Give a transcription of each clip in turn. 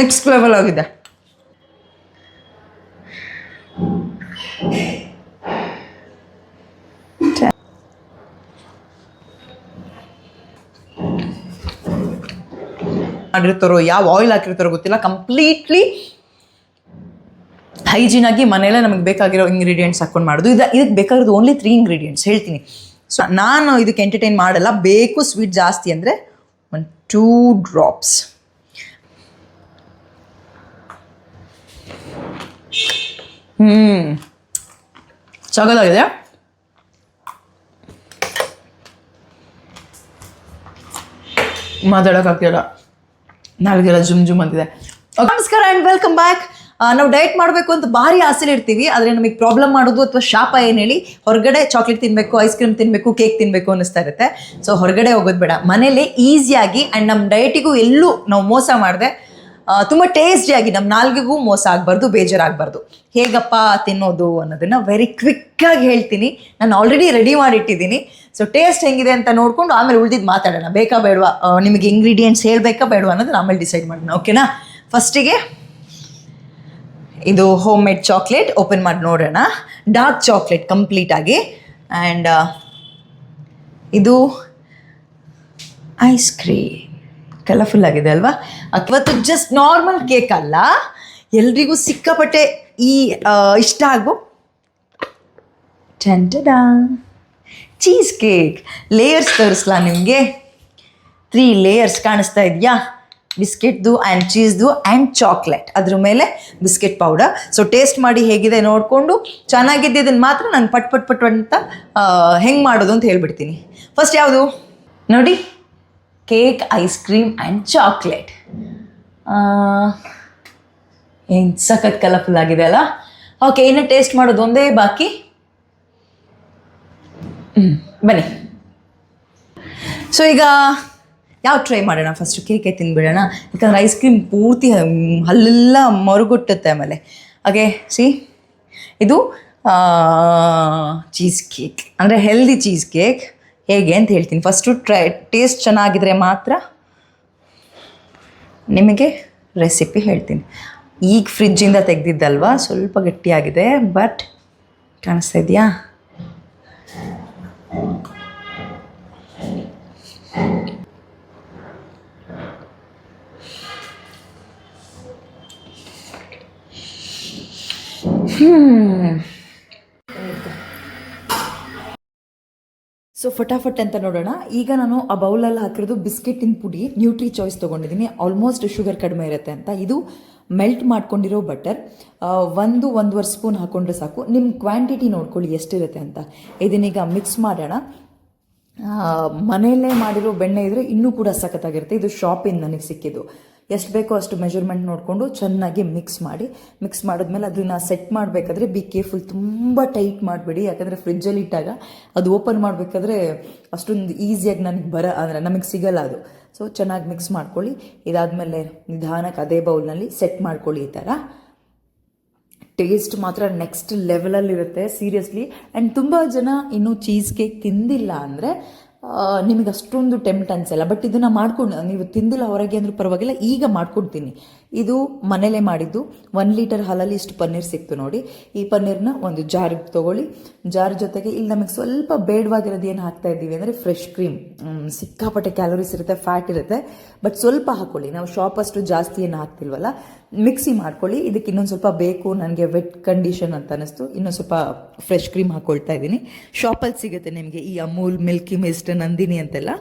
Next level ಆಗಿದೆ. ಮಾಡಿರ್ತಾರೋ, ಯಾವ oil ಹಾಕಿರ್ತಾರೋ ಗೊತ್ತಿಲ್ಲ. ಕಂಪ್ಲೀಟ್ಲಿ ಹೈಜೀನ್ ಆಗಿ ಮನೆಯಲ್ಲೇ ನಮಗೆ ಬೇಕಾಗಿರೋ ಇಂಗ್ರೀಡಿಯೆಂಟ್ಸ್ ಹಾಕೊಂಡು ಮಾಡೋದು. ಇದು ಇದಕ್ಕೆ ಬೇಕಾಗಿರೋದು ಓನ್ಲಿ ತ್ರೀ ಇಂಗ್ರೀಡಿಯೆಂಟ್ಸ್ ಹೇಳ್ತೀನಿ. ಸೊ ನಾನು ಇದಕ್ಕೆ ಎಂಟರ್ಟೈನ್ ಮಾಡಲ್ಲ. ಬೇಕು ಸ್ವೀಟ್ ಜಾಸ್ತಿ ಅಂದರೆ ಒಂದು ಟೂ ಡ್ರಾಪ್ಸ್ ಹ್ಞೂ ಸಗದಾಗಿದೆ ಮಾತಾಡೋಕ್ಕಾಗ್ತಿಲ್ಲ ನಾಲ್ಗೆಲ್ಲ ಜುಮ್ ಜುಮ್ ಅಂತಿದೆ. ನಮಸ್ಕಾರ ಆ್ಯಂಡ್ ವೆಲ್ಕಮ್ ಬ್ಯಾಕ್ ನಾವು ಡಯಟ್ ಮಾಡಬೇಕು ಅಂತ ಭಾರಿ ಆಸೆಲಿ ಇರ್ತೀವಿ, ಆದರೆ ನಮಗೆ ಪ್ರಾಬ್ಲಮ್ ಮಾಡೋದು ಅಥವಾ ಶಾಪ ಏನು ಹೇಳಿ, ಹೊರಗಡೆ ಚಾಕ್ಲೇಟ್ ತಿನ್ನಬೇಕು ಐಸ್ ಕ್ರೀಮ್ ತಿನ್ನಬೇಕು ಕೇಕ್ ತಿನ್ನಬೇಕು ಅನ್ನಿಸ್ತಾ ಇರುತ್ತೆ. ಸೊ ಹೊರಗಡೆ ಹೋಗೋದು ಬೇಡ. ಮನೇಲಿ ಈಸಿಯಾಗಿ ಆ್ಯಂಡ್ ನಮ್ಮ ಡಯಟಿಗೂ ಎಲ್ಲೂ ನಾವು ಮೋಸ ಮಾಡದೆ ತುಂಬ ಟೇಸ್ಟಿಯಾಗಿ ನಮ್ಮ ನಾಲ್ಗೆಗೂ ಮೋಸ ಆಗಬಾರ್ದು, ಬೇಜಾರಾಗಬಾರ್ದು. ಹೇಗಪ್ಪ ತಿನ್ನೋದು ಅನ್ನೋದನ್ನು ವೆರಿ ಕ್ವಿಕ್ಕಾಗಿ ಹೇಳ್ತೀನಿ. ನಾನು ಆಲ್ರೆಡಿ ರೆಡಿ ಮಾಡಿಟ್ಟಿದ್ದೀನಿ. ಸೊ ಟೇಸ್ಟ್ ಹೆಂಗಿದೆ ಅಂತ ನೋಡ್ಕೊಂಡು ಆಮೇಲೆ ಉಳಿದಿದ್ದು ಮಾತಾಡೋಣ. ಬೇಕಾ ಬೇಡವಾ? ನಿಮಗೆ ಇಂಗ್ರೀಡಿಯೆಂಟ್ಸ್ ಹೇಳಬೇಕಾ ಬೇಡವಾ ಅನ್ನೋದನ್ನ ಆಮೇಲೆ ಡಿಸೈಡ್ ಮಾಡೋಣ ಓಕೆನಾ ಫಸ್ಟಿಗೆ ಇದು ಹೋಮ್ ಮೇಡ್ ಚಾಕ್ಲೇಟ್ ಓಪನ್ ಮಾಡಿ ನೋಡೋಣ. ಡಾರ್ಕ್ ಚಾಕ್ಲೇಟ್ ಕಂಪ್ಲೀಟಾಗಿ ಆ್ಯಂಡ್ ಇದು ಐಸ್ ಕ್ರೀಮ್ ಕಲರ್ಫುಲ್ ಆಗಿದೆ ಅಲ್ವಾ? ಇವತ್ತು ಜಸ್ಟ್ ನಾರ್ಮಲ್ ಕೇಕ್ ಅಲ್ಲ. ಎಲ್ರಿಗೂ ಸಿಕ್ಕಾಪಟ್ಟೆ ಈ ಇಷ್ಟ ಆಗೋ ಟೆಂಟಡಾ ಚೀಸ್ ಕೇಕ್ ಲೇಯರ್ಸ್ ತೋರಿಸ್ಲಾ ನಿಮಗೆ? ತ್ರೀ ಲೇಯರ್ಸ್ ಕಾಣಿಸ್ತಾ ಇದೆಯಾ? ಬಿಸ್ಕೆಟ್ದು ಆ್ಯಂಡ್ ಚೀಸ್ದು ಆ್ಯಂಡ್ ಚಾಕ್ಲೇಟ್ ಅದ್ರ ಮೇಲೆ ಬಿಸ್ಕೆಟ್ ಪೌಡರ್ ಸೊ ಟೇಸ್ಟ್ ಮಾಡಿ ಹೇಗಿದೆ ನೋಡಿಕೊಂಡು ಚೆನ್ನಾಗಿದ್ದಿದ್ದನ್ನು ಮಾತ್ರ ನಾನು ಪಟ್ ಪಟ್ ಪಟ್ ಅಂತ ಹೆಂಗೆ ಮಾಡೋದು ಅಂತ ಹೇಳ್ಬಿಡ್ತೀನಿ. ಫಸ್ಟ್ ಯಾವುದು? ನೋಡಿ. Cake, ice cream and chocolate. ಏನು ಸಖತ್ ಕಲರ್ಫುಲ್ ಆಗಿದೆ ಅಲ್ಲ? ಓಕೆ ಇನ್ನು ಟೇಸ್ಟ್ ಮಾಡೋದು ಒಂದೇ ಬಾಕಿ. ಹ್ಞೂ ಬನ್ನಿ. ಸೊ ಈಗ ಯಾವ ಟ್ರೈ ಮಾಡೋಣ? ಫಸ್ಟು ಕೇಕೆ ತಿನ್ಬಿಡೋಣ. ಯಾಕಂದ್ರೆ ಐಸ್ ಕ್ರೀಮ್ ಪೂರ್ತಿ ಅಲ್ಲೆಲ್ಲ ಹಲ್ಲೆಲ್ಲ ಮರುಗುಟ್ಟುತ್ತೆ ಆಮೇಲೆ. ಹಾಗೆ ಸಿ ಇದು ಚೀಸ್ ಕೇಕ್ ಅಂದರೆ ಹೆಲ್ದಿ ಚೀಸ್ ಕೇಕ್ ಹೇಗೆ ಅಂತ ಹೇಳ್ತೀನಿ. ಫಸ್ಟು ಟ್ರೈ ಟೇಸ್ಟ್ ಚೆನ್ನಾಗಿದ್ರೆ ಮಾತ್ರ ನಿಮಗೆ ರೆಸಿಪಿ ಹೇಳ್ತೀನಿ. ಈಗ ಫ್ರಿಜ್ಜಿಂದ ತೆಗೆದಿದ್ದಲ್ವಾ? ಸ್ವಲ್ಪ ಗಟ್ಟಿಯಾಗಿದೆ ಬಟ್ ಕಾಣಿಸ್ತಾ ಇದೆಯಾ? ಸೊ ಫಟಾಫಟ್ ಅಂತ ನೋಡೋಣ. ಈಗ ನಾನು ಆ ಬೌಲಲ್ಲಿ ಹಾಕಿರೋದು ಬಿಸ್ಕೆಟಿನ ಪುಡಿ ನ್ಯೂಟ್ರಿ ಚಾಯ್ಸ್ ತೊಗೊಂಡಿದ್ದೀನಿ. ಆಲ್ಮೋಸ್ಟ್ ಶುಗರ್ ಕಡಿಮೆ ಇರುತ್ತೆ ಅಂತ. ಇದು ಮೆಲ್ಟ್ ಮಾಡ್ಕೊಂಡಿರೋ ಬಟರ್ ಒಂದು, ಒಂದೂವರೆ ಸ್ಪೂನ್ ಹಾಕೊಂಡ್ರೆ ಸಾಕು. ನಿಮ್ಮ ಕ್ವಾಂಟಿಟಿ ನೋಡ್ಕೊಳ್ಳಿ ಎಷ್ಟಿರುತ್ತೆ ಅಂತ. ಇದನ್ನೀಗ ಮಿಕ್ಸ್ ಮಾಡೋಣ. ಮನೆಯಲ್ಲೇ ಮಾಡಿರೋ ಬೆಣ್ಣೆ ಇದ್ರೆ ಇನ್ನೂ ಕೂಡ ಸಖತ್ತಾಗಿರುತ್ತೆ. ಇದು ಶಾಪಿಂದ ನನಗೆ ಸಿಕ್ಕಿದ್ದು. ಎಷ್ಟು ಬೇಕೋ ಅಷ್ಟು ಮೆಜರ್ಮೆಂಟ್ ನೋಡಿಕೊಂಡು ಚೆನ್ನಾಗಿ ಮಿಕ್ಸ್ ಮಾಡಿ ಮಿಕ್ಸ್ ಮಾಡಿದ್ಮೇಲೆ ಅದನ್ನು ಸೆಟ್ ಮಾಡಬೇಕಾದ್ರೆ ಬಿ ಕೇರ್ಫುಲ್ ತುಂಬ ಟೈಟ್ ಮಾಡಬೇಡಿ. ಯಾಕಂದರೆ ಫ್ರಿಜ್ಜಲ್ಲಿ ಇಟ್ಟಾಗ ಅದು ಓಪನ್ ಮಾಡಬೇಕಾದ್ರೆ ಅಷ್ಟೊಂದು ಈಸಿಯಾಗಿ ನನಗೆ ಬರ, ಅಂದರೆ ನಮಗೆ ಸಿಗಲ್ಲ ಅದು. ಸೊ ಚೆನ್ನಾಗಿ ಮಿಕ್ಸ್ ಮಾಡ್ಕೊಳ್ಳಿ. ಇದಾದಮೇಲೆ ನಿಧಾನಕ್ಕೆ ಅದೇ ಬೌಲ್ನಲ್ಲಿ ಸೆಟ್ ಮಾಡ್ಕೊಳ್ಳಿ ಈ ಥರ ಟೇಸ್ಟ್ ಮಾತ್ರ ನೆಕ್ಸ್ಟ್ ಲೆವೆಲಲ್ಲಿರುತ್ತೆ ಸೀರಿಯಸ್ಲಿ ಆ್ಯಂಡ್ ತುಂಬ ಜನ ಇನ್ನೂ ಚೀಸ್ ಕೇಕ್ ತಿಂದಿಲ್ಲ ಅಂದರೆ ನಿಮಗೆ ಅಷ್ಟೊಂದು ಟೆಂಪ್ಟ್ ಅನಿಸಲ್ಲ. ಬಟ್ ಇದನ್ನು ಮಾಡ್ಕೊಂಡು ನೀವು ತಿಂದಿಲ್ಲ ಹೊರಗೆ ಅಂದರೂ ಪರವಾಗಿಲ್ಲ ಈಗ ಮಾಡ್ಕೊಡ್ತೀನಿ. ಇದು ಮನೇಲೇ ಮಾಡಿದ್ದು. ಒನ್ ಲೀಟರ್ ಹಾಲಲ್ಲಿ ಇಷ್ಟು ಪನ್ನೀರ್ ಸಿಕ್ತು ನೋಡಿ. ಈ ಪನ್ನೀರ್ನ ಒಂದು ಜಾರ್ ತೊಗೊಳ್ಳಿ. ಜಾರ್ ಜೊತೆಗೆ ಇಲ್ಲಿ ನಮಗೆ ಸ್ವಲ್ಪ ಬೇಡವಾಗಿರೋದು ಏನು ಹಾಕ್ತಾ ಇದ್ದೀವಿ ಅಂದರೆ ಫ್ರೆಶ್ ಕ್ರೀಮ್ ಸಿಕ್ಕಾಪಟ್ಟೆ ಕ್ಯಾಲೋರೀಸ್ ಇರುತ್ತೆ ಫ್ಯಾಟ್ ಇರುತ್ತೆ. ಬಟ್ ಸ್ವಲ್ಪ ಹಾಕ್ಕೊಳ್ಳಿ ನಾವು ಶಾಪ್ ಅಷ್ಟು ಜಾಸ್ತಿ ಏನು ಹಾಕ್ತಿಲ್ವಲ್ಲ ಮಿಕ್ಸಿ ಮಾಡ್ಕೊಳ್ಳಿ. ಇದಕ್ಕೆ ಇನ್ನೊಂದು ಸ್ವಲ್ಪ ಬೇಕು, ನನಗೆ ವೆಟ್ ಕಂಡೀಷನ್ ಅಂತ ಅನ್ನಿಸ್ತು. ಇನ್ನೊಂದು ಸ್ವಲ್ಪ ಫ್ರೆಶ್ ಕ್ರೀಮ್ ಹಾಕ್ಕೊಳ್ತಾ ಇದ್ದೀನಿ. ಶಾಪಲ್ಲಿ ಸಿಗುತ್ತೆ ನಿಮಗೆ ಈ ಅಮೂಲ್ ಮಿಲ್ಕಿ ಮಿಸ್ಟ್ ನಂದಿನಿ ಅಂತೆಲ್ಲ.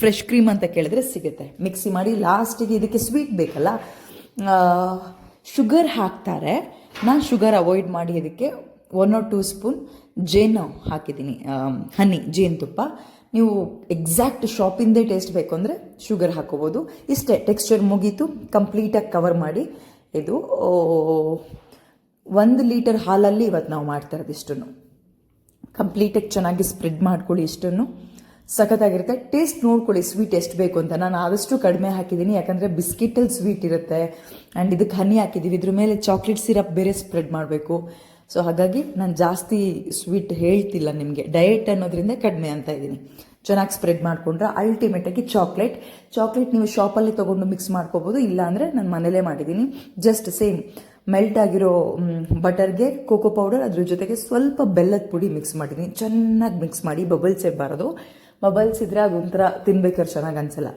ಫ್ರೆಶ್ ಕ್ರೀಮ್ ಅಂತ ಕೇಳಿದ್ರೆ ಸಿಗುತ್ತೆ. ಮಿಕ್ಸಿ ಮಾಡಿ ಲಾಸ್ಟಿಗೆ ಇದಕ್ಕೆ ಸ್ವೀಟ್ ಬೇಕಲ್ಲ ಶುಗರ್ ಹಾಕ್ತಾರೆ. ನಾನು ಶುಗರ್ ಅವಾಯ್ಡ್ ಮಾಡಿ ಅದಕ್ಕೆ ಒನ್ ಆರ್ ಟೂ ಸ್ಪೂನ್ ಜೇನು ಹಾಕಿದ್ದೀನಿ. ಹನಿ, ಜೇನುತುಪ್ಪ. ನೀವು ಎಕ್ಸಾಕ್ಟ್ ಶಾಪಿಂದೇ ಟೇಸ್ಟ್ ಬೇಕು ಅಂದರೆ ಶುಗರ್ ಹಾಕೋಬೋದು. ಇಷ್ಟೇ ಟೆಕ್ಸ್ಚರ್ ಮುಗೀತು ಕಂಪ್ಲೀಟಾಗಿ ಕವರ್ ಮಾಡಿ. ಇದು ಒಂದು ಲೀಟರ್ ಹಾಲಲ್ಲಿ ಇವತ್ತು ನಾವು ಮಾಡ್ತಾ ಇರೋದು ಇಷ್ಟನ್ನು. ಕಂಪ್ಲೀಟಾಗಿ ಚೆನ್ನಾಗಿ ಸ್ಪ್ರೆಡ್ ಮಾಡ್ಕೊಳ್ಳಿ ಇಷ್ಟನ್ನು. ಸಖತ್ತಾಗಿರುತ್ತೆ. ಟೇಸ್ಟ್ ನೋಡ್ಕೊಳ್ಳಿ ಸ್ವೀಟ್ ಎಷ್ಟು ಬೇಕು ಅಂತ. ನಾನು ಆದಷ್ಟು ಕಡಿಮೆ ಹಾಕಿದ್ದೀನಿ. ಯಾಕಂದರೆ ಬಿಸ್ಕಿಟಲ್ಲಿ ಸ್ವೀಟ್ ಇರುತ್ತೆ. ಆ್ಯಂಡ್ ಇದಕ್ಕೆ ಹನಿ ಹಾಕಿದ್ದೀವಿ ಇದ್ರ ಮೇಲೆ ಚಾಕ್ಲೇಟ್ ಸಿರಪ್ ಬೇರೆ ಸ್ಪ್ರೆಡ್ ಮಾಡಬೇಕು. ಸೊ ಹಾಗಾಗಿ ನಾನು ಜಾಸ್ತಿ ಸ್ವೀಟ್ ಹೇಳ್ತಿಲ್ಲ ನಿಮಗೆ. ಡಯಟ್ ಅನ್ನೋದ್ರಿಂದ ಕಡಿಮೆ ಅಂತ ಇದ್ದೀನಿ. ಚೆನ್ನಾಗಿ ಸ್ಪ್ರೆಡ್ ಮಾಡಿಕೊಂಡ್ರೆ ಅಲ್ಟಿಮೇಟಾಗಿ ಚಾಕ್ಲೇಟ್ ಚಾಕ್ಲೇಟ್ ನೀವು ಶಾಪಲ್ಲಿ ತೊಗೊಂಡು ಮಿಕ್ಸ್ ಮಾಡ್ಕೋಬೋದು. ಇಲ್ಲಾಂದರೆ ನಾನು ಮನೇಲೇ ಮಾಡಿದ್ದೀನಿ. ಜಸ್ಟ್ ಸೇಮ್ ಮೆಲ್ಟ್ ಆಗಿರೋ ಬಟರ್ಗೆ ಕೋಕೋ ಪೌಡರ್ ಅದ್ರ ಜೊತೆಗೆ ಸ್ವಲ್ಪ ಬೆಲ್ಲದ ಪುಡಿ ಮಿಕ್ಸ್ ಮಾಡಿದ್ದೀನಿ. ಚೆನ್ನಾಗಿ ಮಿಕ್ಸ್ ಮಾಡಿ ಬಬಲ್ಸ್ ಇರಬಾರ್ದು ಬಬಲ್ಸ್ ಅದು ಒಂಥರ ತಿನ್ಬೇಕಾದ್ರೆ ಚೆನ್ನಾಗಿ ಅನ್ಸಲ್ಲ.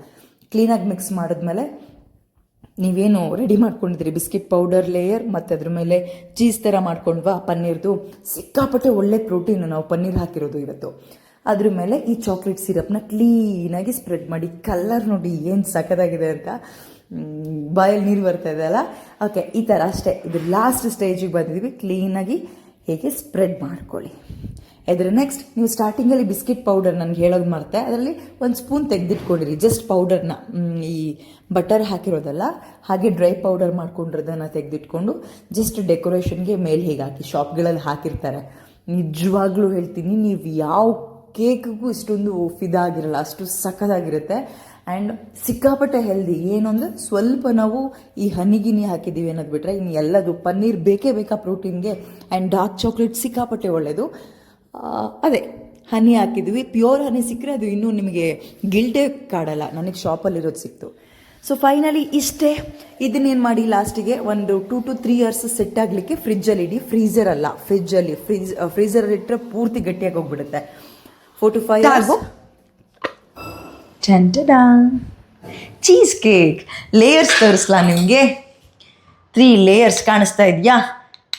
ಕ್ಲೀನಾಗಿ ಮಿಕ್ಸ್ ಮಾಡಿದ್ಮೇಲೆ ನೀವೇನು ರೆಡಿ ಮಾಡ್ಕೊಂಡಿದ್ರಿ ಬಿಸ್ಕಿಟ್ ಪೌಡರ್ ಲೇಯರ್ ಮತ್ತು ಅದ್ರ ಮೇಲೆ ಚೀಸ್ ಥರ ಮಾಡ್ಕೊಂಡ್ವಾ? ಪನ್ನೀರ್ದು? ಸಿಕ್ಕಾಪಟ್ಟೆ ಒಳ್ಳೆ ಪ್ರೋಟೀನು ನಾವು ಪನ್ನೀರ್ ಹಾಕಿರೋದು ಇವತ್ತು. ಅದ್ರ ಮೇಲೆ ಈ ಚಾಕ್ಲೇಟ್ ಸಿರಪ್ನ ಕ್ಲೀನಾಗಿ ಸ್ಪ್ರೆಡ್ ಮಾಡಿ ಕಲರ್ ನೋಡಿ ಏನು ಸಖತ್ತಾಗಿದೆ ಅಂತ ಬಾಯಲ್ಲಿ ನೀರು ಬರ್ತಾ ಇದೆ ಅಲ್ಲ? ಓಕೆ ಈ ಥರ ಅಷ್ಟೇ. ಇದು ಲಾಸ್ಟ್ ಸ್ಟೇಜಿಗೆ ಬಂದಿದ್ವಿ. ಕ್ಲೀನಾಗಿ ಹೇಗೆ ಸ್ಪ್ರೆಡ್ ಮಾಡ್ಕೊಳ್ಳಿ. ಇದ್ರ ನೆಕ್ಸ್ಟ್ ನೀವು ಸ್ಟಾರ್ಟಿಂಗಲ್ಲಿ ಬಿಸ್ಕಿಟ್ ಪೌಡರ್ ನನಗೆ ಹೇಳೋದು ಮರ್ತೆ. ಅದರಲ್ಲಿ ಒಂದು ಸ್ಪೂನ್ ತೆಗೆದಿಟ್ಕೊಂಡಿರಿ ಜಸ್ಟ್ ಪೌಡರ್ನ ಈ ಬಟರ್ ಹಾಕಿರೋದಲ್ಲ, ಹಾಗೆ ಡ್ರೈ ಪೌಡರ್ ಮಾಡ್ಕೊಂಡಿರೋದನ್ನು ತೆಗೆದಿಟ್ಕೊಂಡು ಜಸ್ಟ್ ಡೆಕೋರೇಷನ್ಗೆ ಮೇಲೆ ಹೀಗೆ ಹಾಕಿ ಶಾಪ್ಗಳಲ್ಲಿ ಹಾಕಿರ್ತಾರೆ. ನಿಜವಾಗ್ಲೂ ಹೇಳ್ತೀನಿ, ನೀವು ಯಾವ ಕೇಕ್ಗೂ ಇಷ್ಟೊಂದು ಫಿದಾಗಿರಲ್ಲ ಅಷ್ಟು ಸಖತ್ತಾಗಿರುತ್ತೆ. ಆ್ಯಂಡ್ ಸಿಕ್ಕಾಪಟ್ಟೆ ಹೆಲ್ದಿ ಏನು ಅಂದರೆ ಸ್ವಲ್ಪ ನಾವು ಈ ಹನಿಗಿನಿ ಹಾಕಿದ್ದೀವಿ ಅನ್ನೋದು ಬಿಟ್ಟರೆ ಇನ್ನು ಎಲ್ಲದು ಪನ್ನೀರ್ ಬೇಕೇ ಬೇಕಾ ಪ್ರೋಟೀನ್ಗೆ ಆ್ಯಂಡ್ ಡಾರ್ಕ್ ಚಾಕ್ಲೇಟ್ ಸಿಕ್ಕಾಪಟ್ಟೆ ಒಳ್ಳೆಯದು ಅದೇ ಹನಿ ಹಾಕಿದ್ವಿ. ಪ್ಯೂರ್ ಹನಿ ಸಿಕ್ಕರೆ ಅದು ಇನ್ನೂ ನಿಮಗೆ ಗಿಲ್ಟೇ ಕಾಡಲ್ಲ ನನಗೆ ಶಾಪಲ್ಲಿರೋದು ಸಿಕ್ತು. ಸೊ ಫೈನಲಿ ಇಷ್ಟೇ. ಇದನ್ನೇನು ಮಾಡಿ ಲಾಸ್ಟಿಗೆ ಒಂದು two to three years set ಆಗಲಿಕ್ಕೆ ಫ್ರಿಜ್ಜಲ್ಲಿ ಇಡಿ. ಫ್ರೀಸರ್ ಅಲ್ಲ. ಫ್ರಿಜ್ಜಲ್ಲಿ ಫ್ರಿಜ್ ಫ್ರೀಜರ್ ಇಟ್ಟರೆ ಪೂರ್ತಿ ಗಟ್ಟಿಯಾಗಿ ಹೋಗ್ಬಿಡುತ್ತೆ. ಫೋರ್ ಟು ಫೈವ್ ಇಯರ್ಸ್ ಚಂಟಡ ಚೀಸ್ ಕೇಕ್ ಲೇಯರ್ಸ್ ತೋರಿಸ್ಲಾ ನಿಮಗೆ? ತ್ರೀ ಲೇಯರ್ಸ್ ಕಾಣಿಸ್ತಾ ಇದೆಯಾ?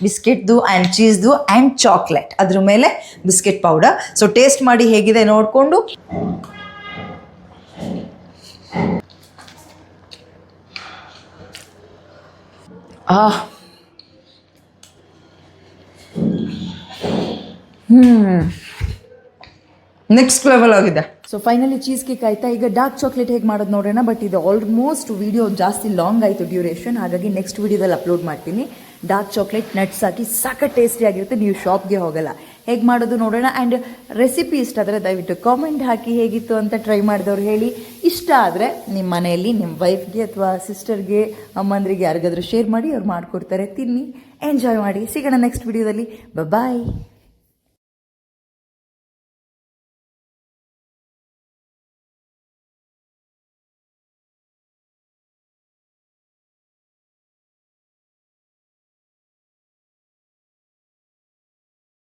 ಬಿಸ್ಕೆಟ್ದು ಆ್ಯಂಡ್ ಚೀಸ್ದು ಆ್ಯಂಡ್ ಚಾಕ್ಲೇಟ್ ಅದ್ರ ಮೇಲೆ ಬಿಸ್ಕೆಟ್ ಪೌಡರ್ ಸೊ ಟೇಸ್ಟ್ ಮಾಡಿ ಹೇಗಿದೆ ನೋಡಿಕೊಂಡು. ಆ. ನೆಕ್ಸ್ಟ್ ಲೆವೆಲ್ ಆಗಿದೆ. ಸೊ ಫೈನಲಿ ಚೀಸ್ ಕೇಕ್ ಆಯ್ತಾ? ಈಗ ಡಾರ್ಕ್ ಚಾಕ್ಲೇಟ್ ಹೇಗೆ ಮಾಡೋದು ನೋಡೋಣ ಬಟ್ ಇದು ಆಲ್ಮೋಸ್ಟ್ ವಿಡಿಯೋ ಜಾಸ್ತಿ ಲಾಂಗ್ ಆಯಿತು ಡ್ಯೂರೇಷನ್ ಹಾಗಾಗಿ ನೆಕ್ಸ್ಟ್ ವಿಡಿಯೋದಲ್ಲಿ ಅಪ್ಲೋಡ್ ಮಾಡ್ತೀನಿ. ಡಾರ್ಕ್ ಚಾಕ್ಲೇಟ್ ನಟ್ಸ್ ಹಾಕಿ ಸಾಕ ಟೇಸ್ಟಿ ಆಗಿರುತ್ತೆ. ನೀವು ಶಾಪ್ಗೆ ಹೋಗಲ್ಲ. ಹೇಗೆ ಮಾಡೋದು ನೋಡೋಣ. ಆ್ಯಂಡ್ ರೆಸಿಪಿ ಇಷ್ಟ ಆದರೆ ದಯವಿಟ್ಟು ಕಾಮೆಂಟ್ ಹಾಕಿ ಹೇಗಿತ್ತು ಅಂತ ಟ್ರೈ ಮಾಡಿದವ್ರು ಹೇಳಿ. ಇಷ್ಟ ಆದರೆ ನಿಮ್ಮ ಮನೆಯಲ್ಲಿ ನಿಮ್ಮ ವೈಫ್ಗೆ ಅಥವಾ ಸಿಸ್ಟರ್ಗೆ ಅಮ್ಮಂದ್ರಿಗೆ ಯಾರಿಗಾದರೂ ಶೇರ್ ಮಾಡಿ, ಅವ್ರು ಮಾಡಿಕೊಡ್ತಾರೆ. ತಿನ್ನಿ ಎಂಜಾಯ್ ಮಾಡಿ. ಸಿಗೋಣ ನೆಕ್ಸ್ಟ್ ವಿಡಿಯೋದಲ್ಲಿ ಬಾಯ್